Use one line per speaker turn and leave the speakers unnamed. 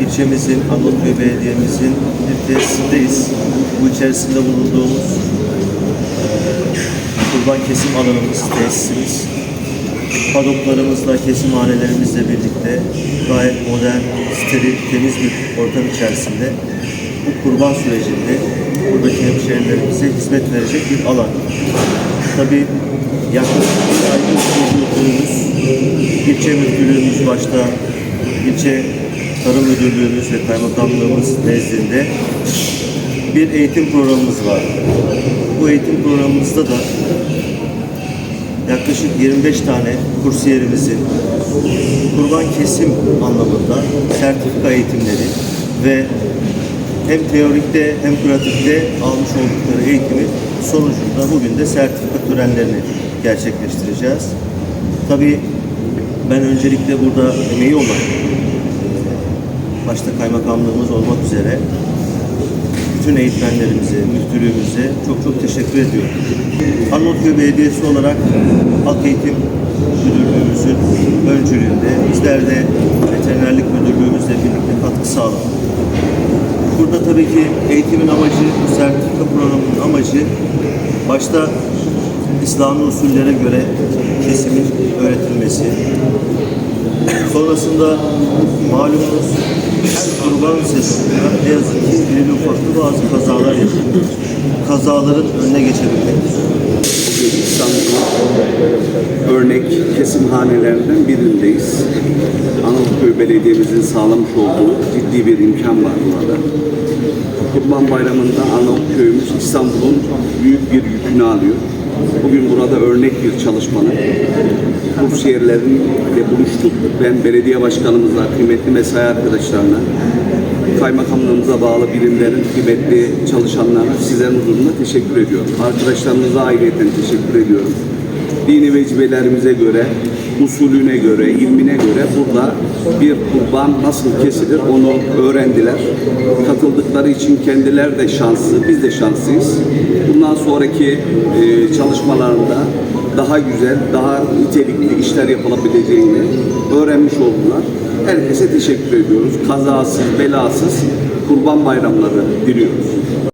ilçemizin, Anadoluköy Belediye'mizin bir. Bu içerisinde bulunduğumuz e, kurban kesim alanımız, tesisimiz. Padoklarımızla, kesimhanelerimizle birlikte gayet modern, steril, temiz bir ortam içerisinde bu kurban sürecinde buradaki hemşehrilerimize hizmet verecek bir alan. Tabii yaklaşık bir aydır sürdürdüğümüz ilçe müdürlüğümüz başta ilçe tarım müdürlüğümüz ve kaymakamlığımız nezdinde bir eğitim programımız var. Bu eğitim programımızda da yaklaşık 25 tane kursiyerimizin kurban kesim anlamında sertifika eğitimleri ve hem teorikte hem pratikte almış oldukları eğitimi sonucunda bugün de sertifika törenlerini gerçekleştireceğiz. Tabii ben öncelikle burada emeği olan başta kaymakamlığımız olmak üzere bütün eğitmenlerimize, müftülüğümüze çok çok teşekkür ediyorum. Arnavutköy Belediyesi olarak Halk Eğitim Müdürlüğümüzün öncülüğünde bizler de veterinerlik müdürlüğümüzle birlikte katkı sağladık. Burada tabii ki eğitimin amacı, bu sertifika programının amacı başta İslami usullere göre kesimin öğretilmesi, Sonrasında malumunuz her kurban sezonunda ne yazık ki irili ufaklı bazı kazalar yaşanıyor. Kazaların önüne geçebilmek.
İstanbul örnek kesimhanelerinden birindeyiz. Anadoluköy Belediye'mizin sağlamış olduğu ciddi bir imkan var burada. Kurban Bayramı'nda Arnavutköy'ümüz İstanbul'un büyük bir yükünü alıyor. Bugün burada örnek bir çalışmanın kursiyerlerinle buluştuk. Ben belediye başkanımızla, kıymetli mesai arkadaşlarına, kaymakamlığımıza bağlı birimlerin kıymetli çalışanlarına sizlerin huzurunda teşekkür ediyorum. Arkadaşlarımıza ayrıca teşekkür ediyorum. Dini vecibelerimize göre, usulüne göre, ilmine göre burada bir kurban nasıl kesilir onu öğrendiler. Katıldıkları için kendileri de şanslı, biz de şanslıyız. Bundan sonraki e, çalışmalarında daha güzel, daha nitelikli işler yapılabileceğini öğrenmiş oldular. Herkese teşekkür ediyoruz. Kazasız, belasız kurban bayramları diliyoruz.